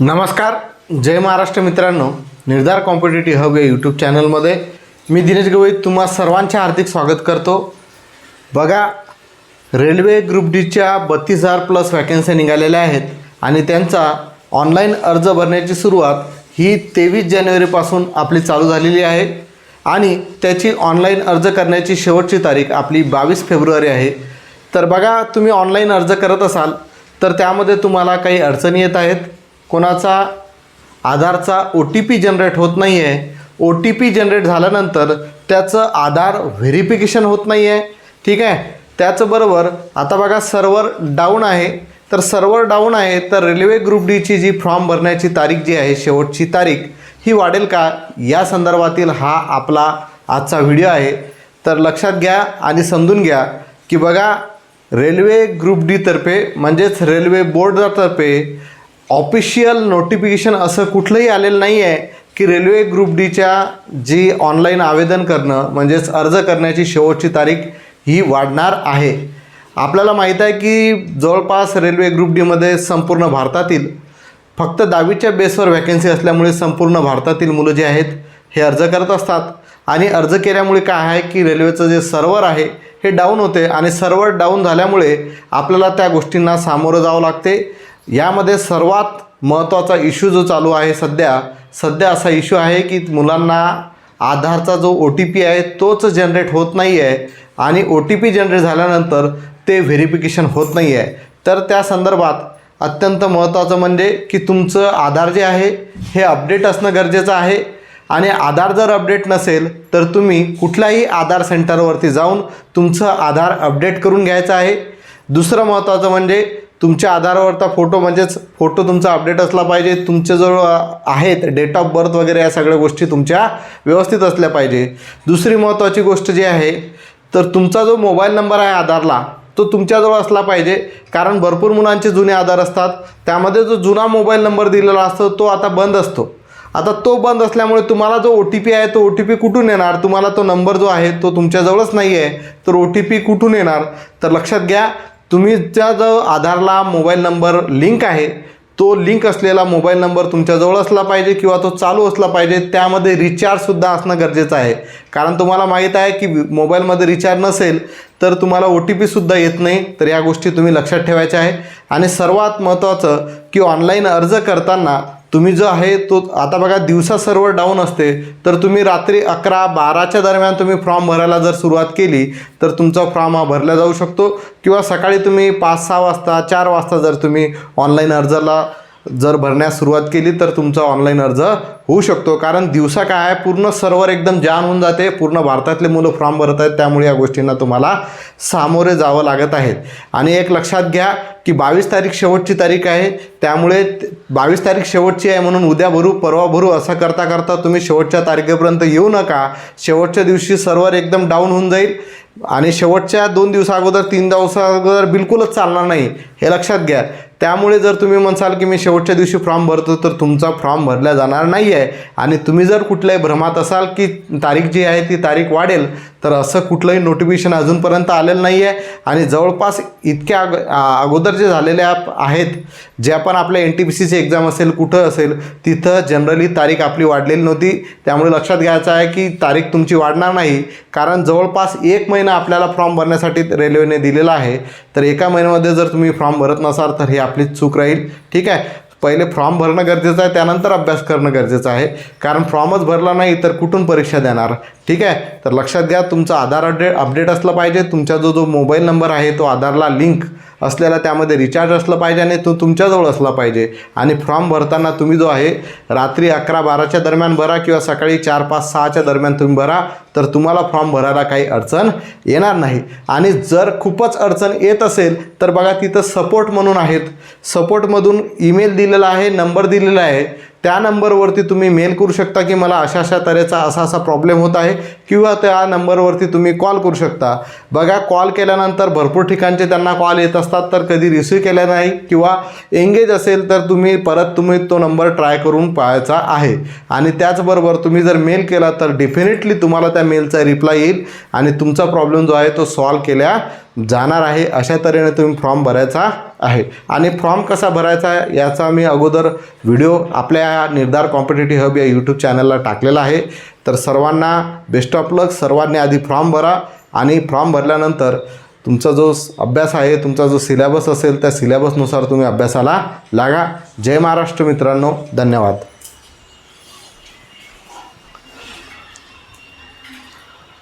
नमस्कार. जय महाराष्ट्र मित्रांनो. निर्धार कॉम्पिटेटिव्ह हब या यूट्यूब चॅनलमध्ये मी दिनेश गवई तुम्हा सर्वांचे हार्दिक स्वागत करतो. बघा रेल्वे ग्रुप डीच्या बत्तीस हजार प्लस वॅकन्सी निघालेल्या आहेत आणि त्यांचा ऑनलाईन अर्ज भरण्याची सुरुवात ही तेवीस जानेवारीपासून आपली चालू झालेली आहे. आणि त्याची ऑनलाईन अर्ज करण्याची शेवटची तारीख आपली बावीस फेब्रुवारी आहे. तर बघा तुम्ही ऑनलाईन अर्ज करत असाल तर त्यामध्ये तुम्हाला काही अडचणी येत आहेत. कोणाचा आधारचा ओ टी पी जनरेट होत नाही आहे ओ टी पी जनरेट झाल्यानंतर त्याचं आधार व्हेरिफिकेशन होत नाही आहे ठीक आहे? त्याचबरोबर आता बघा सर्व्हर डाऊन आहे. तर सर्व्हर डाऊन आहे तर रेल्वे ग्रुप डीची जी फॉर्म भरण्याची तारीख जी आहे शेवटची तारीख ही वाढेल का? या संदर्भातील हा आपला आजचा व्हिडिओ आहे. तर लक्षात घ्या आणि समजून घ्या की बघा रेल्वे ग्रुप डीतर्फे म्हणजेच रेल्वे बोर्डातर्फे ऑफिशियल नोटिफिकेशन असं कुठलंही आलेलं नाही आहे की रेल्वे ग्रुप डीच्या जी ऑनलाईन आवेदन करणं म्हणजेच अर्ज करण्याची शेवटची तारीख ही वाढणार आहे. आपल्याला माहीत आहे की जवळपास रेल्वे ग्रुप डीमध्ये संपूर्ण भारतातील फक्त दहावीच्या बेसवर व्हॅकन्सी असल्यामुळे संपूर्ण भारतातील मुलं जे आहेत हे अर्ज करत असतात. आणि अर्ज केल्यामुळे काय आहे की रेल्वेचं जे सर्व्हर आहे हे डाऊन होते. आणि सर्व्हर डाऊन झाल्यामुळे आपल्याला त्या गोष्टींना सामोरं जावं लागते. यामध्ये सर्वात महत्त्वाचा इश्यू जो चालू आहे सध्या सध्या असा इश्यू आहे की मुलांना आधारचा जो ओ टी पी आहे तोच जनरेट होत नाही आहे आणि ओ टी पी जनरेट झाल्यानंतर ते व्हेरिफिकेशन होत नाही आहे तर त्या संदर्भात अत्यंत महत्त्वाचं म्हणजे की तुमचं आधार जे आहे हे अपडेट असणं गरजेचं आहे आणि आधार जर अपडेट नसेल तर तुम्ही कुठल्याही आधार सेंटरवरती जाऊन तुमचं आधार अपडेट करून घ्यायचं आहे. दुसरं महत्त्वाचं म्हणजे तुमच्या आधारावरचा फोटो म्हणजेच फोटो तुमचा अपडेट असला पाहिजे तुमच्याजवळ आहेत डेट ऑफ बर्थ वगैरे या सगळ्या गोष्टी तुमच्या व्यवस्थित असल्या पाहिजे. दुसरी महत्त्वाची गोष्ट जी आहे तर तुमचा जो मोबाईल नंबर आहे आधारला तो तुमच्याजवळ असला पाहिजे. कारण भरपूर मुलांचे जुने आधार असतात. त्यामध्ये जो जुना मोबाईल नंबर दिलेला असतो तो आता बंद असतो. आता तो बंद असल्यामुळे तुम्हाला जो ओ टी पी आहे तो ओ टी पी कुठून येणार? तुम्हाला तो नंबर जो आहे तो तुमच्याजवळच नाही आहे तर ओ टी पी कुठून येणार? तर लक्षात घ्या तुम्हीच्या जो आधारला मोबाईल नंबर लिंक आहे तो लिंक असलेला मोबाईल नंबर तुमच्याजवळ असला पाहिजे किंवा तो चालू असला पाहिजे त्यामध्ये रिचार्जसुद्धा असणं गरजेचं आहे. कारण तुम्हाला माहीत आहे की मोबाईलमध्ये रिचार्ज नसेल तर तुम्हाला ओ टी पीसुद्धा येत नाही. तर या गोष्टी तुम्ही लक्षात ठेवायच्या आहे. आणि सर्वात महत्त्वाचं की ऑनलाईन अर्ज करताना तुम्ही जो आहे तो आता बघा दिवसा सर्व्हर डाऊन असते तर तुम्ही रात्री अकरा बाराच्या दरम्यान तुम्ही फॉर्म भरायला जर सुरुवात केली तर तुमचा फॉर्म हा भरला जाऊ शकतो. किंवा सकाळी तुम्ही पाच सहा वाजता चार वाजता जर तुम्ही ऑनलाईन अर्जाला जर भरण्यास सुरुवात केली तर तुमचा ऑनलाईन अर्ज होऊ शकतो. कारण दिवसा काय आहे पूर्ण सर्व्हर एकदम जाम होऊन जाते पूर्ण भारतातले मुलं फॉर्म भरत आहेत त्यामुळे या गोष्टींना तुम्हाला सामोरे जावं लागत आहेत आणि एक लक्षात घ्या की बावीस तारीख शेवटची तारीख आहे. त्यामुळे बावीस तारीख शेवटची आहे म्हणून उद्या भरू परवा भरू असं करता करता तुम्ही शेवटच्या तारखेपर्यंत येऊ नका. शेवटच्या दिवशी सर्व्हर एकदम डाऊन होऊन जाईल. आणि शेवटच्या दोन दिवसा अगोदर तीन दिवसा अगोदर बिलकुलच चालणार नाही. हे लक्षात घ्या. त्यामुळे जर तुम्ही म्हणसाल की मी शेवटच्या दिवशी फॉर्म भरतो तर तुमचा फॉर्म भरला जाणार नाही आहे आणि तुम्ही जर कुठल्याही भ्रमात असाल की तारीख जी आहे ती तारीख वाढेल तर असं कुठलंही नोटिफिकेशन अजूनपर्यंत आलेलं नाही आहे आणि जवळपास इतक्या अग अगोदर जे झालेले ॲप आहेत जे आपण आपल्या एन टी पी सीची एक्झाम असेल कुठं असेल तिथं जनरली तारीख आपली वाढलेली नव्हती. त्यामुळे लक्षात घ्यायचं आहे की तारीख तुमची वाढणार नाही. कारण जवळपास एक महिना आपल्याला फॉर्म भरण्यासाठी रेल्वेने दिलेला आहे. तर एका महिन्यामध्ये जर तुम्ही फॉर्म भरत नसाल तर ही आपली चूक राहील. ठीक आहे? पहिले फॉर्म भरणं गरजेचं आहे त्यानंतर अभ्यास करणं गरजेचं आहे. कारण फॉर्मच भरला नाही तर कुठून परीक्षा देणार? ठीक आहे? तर लक्षात घ्या तुमचा आधार अपडेट अपडेट असलं पाहिजे. तुमचा जो जो मोबाईल नंबर आहे तो आधारला लिंक असलेला त्यामध्ये रिचार्ज असलं पाहिजे आणि तो तुमच्याजवळ असला पाहिजे. आणि फॉर्म भरताना तुम्ही जो आहे रात्री अकरा बाराच्या दरम्यान भरा किंवा सकाळी चार पाच सहाच्या दरम्यान तुम्ही भरा तर तुम्हाला फॉर्म भरायला काही अडचण येणार नाही. आणि जर खूपच अडचण येत असेल तर बघा तिथं सपोर्ट म्हणून आहेत. सपोर्टमधून ईमेल दिलेला आहे नंबर दिलेला आहे. त्या नंबरवरती तुम्ही मेल करू शकता की मला अशा अशा तऱ्हेचा असा असा प्रॉब्लेम होत आहे किंवा त्या नंबरवरती तुम्ही कॉल करू शकता. बघा कॉल केल्यानंतर भरपूर ठिकाणचे त्यांना कॉल येत असतात तर कधी रिसीव केला नाही किंवा एंगेज असेल तर तुम्ही परत तुम्ही तो नंबर ट्राय करून पाहायचा आहे. आणि त्याचबरोबर तुम्ही जर मेल केला तर डेफिनेटली तुम्हाला त्या मेलचा रिप्लाय येईल आणि तुमचा प्रॉब्लेम जो आहे तो सॉल्व केल्या जाणार आहे. अशा तऱ्हेने तुम्ही फॉर्म भरायचा आहे. आणि फॉर्म कसा भरायचा आहे याचा मी अगोदर व्हिडिओ आपल्या निर्धार कॉम्पिटेटिव्ह हब या यूट्यूब चॅनलला टाकलेला आहे. तर सर्वांना बेस्ट ऑफ लक सर्वांनी आधी फॉर्म भरा आणि फॉर्म भरल्यानंतर तुमचा जो अभ्यास आहे तुमचा जो सिलेबस असेल त्या सिलेबसनुसार तुम्ही अभ्यासाला लागा. जय महाराष्ट्र मित्रांनो धन्यवाद.